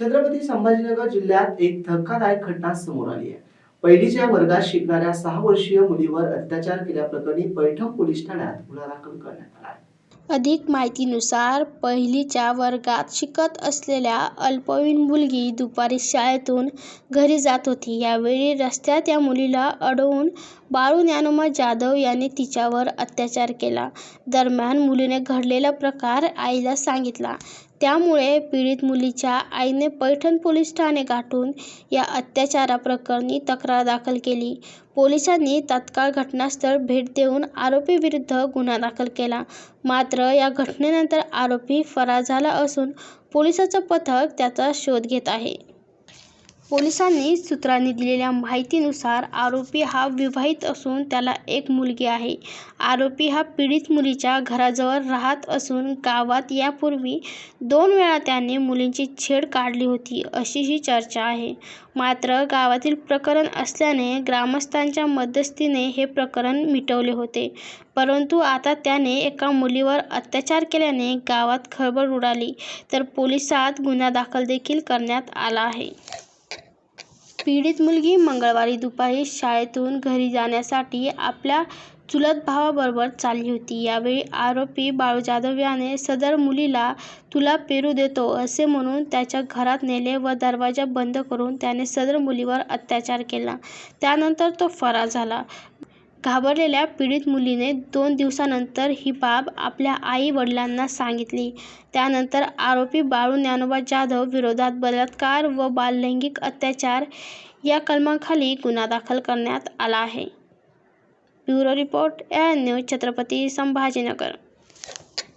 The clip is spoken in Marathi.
छत्रपती संभाजीनगर जिल्ह्यात एक धक्कादायक घटना समोर आली आहे. पहिलीच्या वर्गात शिकणाऱ्या सहा वर्षीय मुलीवर अत्याचार केल्याप्रकरणी पैठण पोलीस ठाण्यात गुन्हा दाखल करण्यात आला आहे. अधिक माहितीनुसार पहिलीच्या वर्गात शिकत असलेल्या अल्पवयीन मुलगी दुपारी शाळेतून घरी जात होती. यावेळी रस्त्यात या मुलीला अडवून बाळू ज्ञानोमा जाधव यांनी तिच्यावर अत्याचार केला. दरम्यान मुलीने घडलेला प्रकार आईला सांगितला. त्यामुळे पीडित मुलीच्या आईने पैठण पोलीस ठाणे गाठून या अत्याचाराप्रकरणी तक्रार दाखल केली. पोलिसांनी तात्काळ घटनास्थळ भेट देऊन आरोपीविरुद्ध गुन्हा दाखल केला. मात्र या घटनेनंतर आरोपी फरार झाला असून पोलिसांचं पथक त्याचा शोध घेत आहे. पोलिसांनी सूत्रांनी दिलेल्या माहितीनुसार आरोपी हा विवाहित असून त्याला एक मुलगी आहे. आरोपी हा पीडित मुलीच्या घराजवळ राहत असून गावात यापूर्वी दोन वेळा त्याने मुलींची छेड काढली होती अशी ही चर्चा आहे. मात्र गावातील प्रकरण असल्याने ग्रामस्थांच्या मध्यस्थीने हे प्रकरण मिटवले होते. परंतु आता त्याने एका मुलीवर अत्याचार केल्याने गावात खळबळ उडाली. तर पोलिसात गुन्हा दाखल देखील करण्यात आला आहे. पीडित मुलगी मंगळवारी दुपारी शाळेतून घरी जाण्यासाठी आपल्या चुलत भावाबरोबर चालली होती. यावेळी आरोपी बाळू जाधव याने सदर मुलीला तुला पेरू देतो असे म्हणून त्याच्या घरात नेले व दरवाजा बंद करून त्याने सदर मुलीवर अत्याचार केला. त्यानंतर तो फरार झाला. घाबरलेल्या पीडित मुलीने दोन दिवसानंतर ही बाब आपल्या आई वडिलांना सांगितली. त्यानंतर आरोपी बाळू ज्ञानोबा जाधव विरोधात बलात्कार व बाललैंगिक अत्याचार या कलमाखाली गुन्हा दाखल करण्यात आला आहे. Bureau report N news Chhatrapati Sambhajinagar.